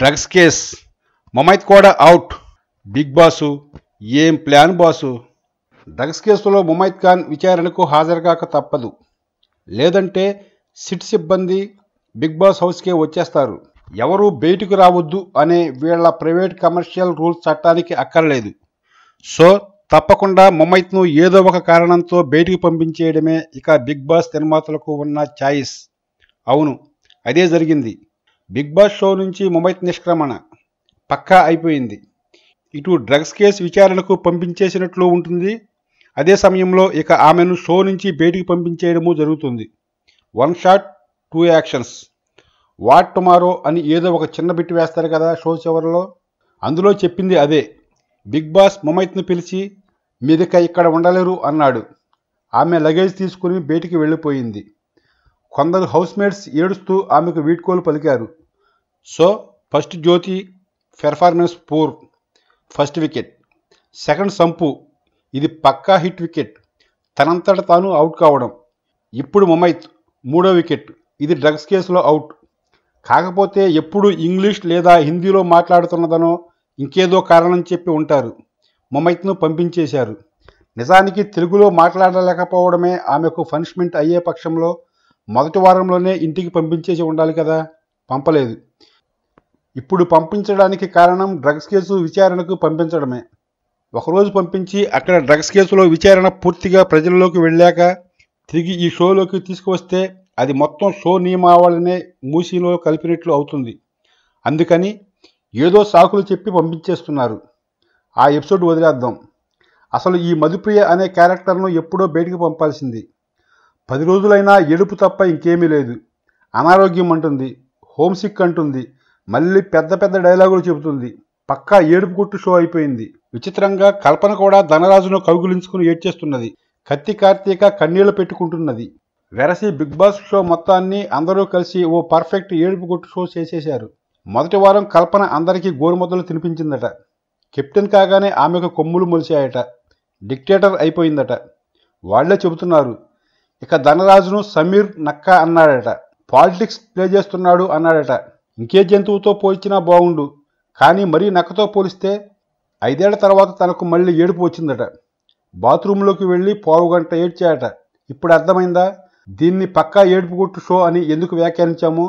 Drugs case. Mumaith కూడా out. Big boss ఏం plan boss? Drugs కేసులో ముమైత్ ఖాన్ విచారణకు హాజరుకాక తప్పదు. లేదంటే సిట్ సిబ్బంది బిగ్ బాస్ హౌస్కే వచ్చేస్తారు. ఎవరూ బయటకు రావద్దు అనే వీళ్ళ ప్రైవేట్ కమర్షియల్ రూల్స్ చట్టానికి అక్కర్లేదు. సో తప్పకుండా ముమైత్ను ఏదో ఒక కారణంతో బయటికి పంపించేయడమే ఇక బిగ్ బాస్ నిర్మాతలకు ఉన్న ఛాయిస్. అవును అదే జరిగింది. బిగ్ బాస్ షో నుంచి ముమైత్ నిష్క్రమణ. పక్కా అయిపోయింది. ఇటు డ్రగ్స్ కేసు విచారణకు పంపించేసినట్లు ఉంటుంది. అదే సమయంలో ఇక ఆమెను షో నుంచి బయటికి పంపించేయడము జరుగుతుంది. One shot two actions. What tomorrow అని ఏదో ఒక చిన్న బిట్టు వేస్తారు కదా షో చివరిలో. అందులో చెప్పింది అదే. బిగ్ బాస్ ముమైత్ను పిలిచి మీదిక ఇక్కడ ఉండలేరు అన్నాడు. ఆమె లగేజ్ తీసుకుని బయటికి వెళ్ళిపోయింది. కొందరు హౌస్మేట్స్ ఏడుస్తూ ఆమెకు వీడ్కోలు పలికారు. So first Jyothi performance poor first wicket second sump ఇది పక్కా హిట్ వికెట్ తనంతట తాను అవుట్ కావడం. ఇప్పుడు ముమైత్ మూడో వికెట్ ఇది డ్రగ్స్ కేసులో అవుట్ కాకపోతే ఎప్పుడు ఇంగ్లీష్ లేదా హిందీలో మాట్లాడుతున్నదనో ఇంకేదో కారణం చెప్పి ఉంటారు. ముమైత్ను పంపించేశారు. నిజానికి తెలుగులో మాట్లాడలేకపోవడమే ఆమెకు పనిష్మెంట్ అయ్యే పక్షంలో మొదటి వారంలోనే ఇంటికి పంపించేసి ఉండాలి కదా. పంపలేదు. ఇప్పుడు పంపించడానికి కారణం డ్రగ్స్ కేసు విచారణకు పంపించడమే. ఒకరోజు పంపించి అక్కడ డ్రగ్స్ కేసులో విచారణ పూర్తిగా ప్రజల్లోకి వెళ్ళాక తిరిగి ఈ షోలోకి తీసుకువస్తే అది మొత్తం షో నియమావళినే మూసీలో కలిపినట్లు అవుతుంది. అందుకని ఏదో సాకులు చెప్పి పంపించేస్తున్నారు. ఆ ఎపిసోడ్ వదిలేద్దాం. అసలు ఈ మధుప్రియ అనే క్యారెక్టర్ను ఎప్పుడో బయటికి పంపాల్సింది. పది రోజులైనా ఎడుపు తప్ప ఇంకేమీ లేదు. అనారోగ్యం అంటుంది. హోమ్సిక్ అంటుంది. మళ్ళీ పెద్ద పెద్ద డైలాగులు చెబుతుంది. పక్కా ఏడుపు కొట్టు షో అయిపోయింది. విచిత్రంగా కల్పన కూడా ధనరాజును కౌగులించుకుని ఏడ్చేస్తున్నది. కత్తి కార్తీక కన్నీళ్ళు పెట్టుకుంటున్నది. వెరసి బిగ్ బాస్ షో మొత్తాన్ని అందరూ కలిసి ఓ పర్ఫెక్ట్ ఏడుపు కొట్టు షో చేసేశారు. మొదటి వారం కల్పన అందరికీ గోరుముద్దలు తినిపించిందట. కెప్టెన్ కాగానే ఆమెకు కొమ్ములు మొలిచాయట. డిక్టేటర్ అయిపోయిందట. వాళ్ళే చెబుతున్నారు. ఇక ధనరాజును సమీర్ నక్క అన్నాడట. పాలిటిక్స్ ప్లే చేస్తున్నాడు అన్నాడట. ఇంకే జంతువుతో పోల్చినా బాగుండు కానీ మరీ నక్కతో పోలిస్తే ఐదేళ్ళ తర్వాత తనకు మళ్ళీ ఏడుపు వచ్చిందట. బాత్రూంలోకి వెళ్ళి పావుగంట ఏడ్చాయట. ఇప్పుడు అర్థమైందా? దీన్ని పక్కా ఏడుపు కొట్టు షో అని ఎందుకు వ్యాఖ్యానించాము?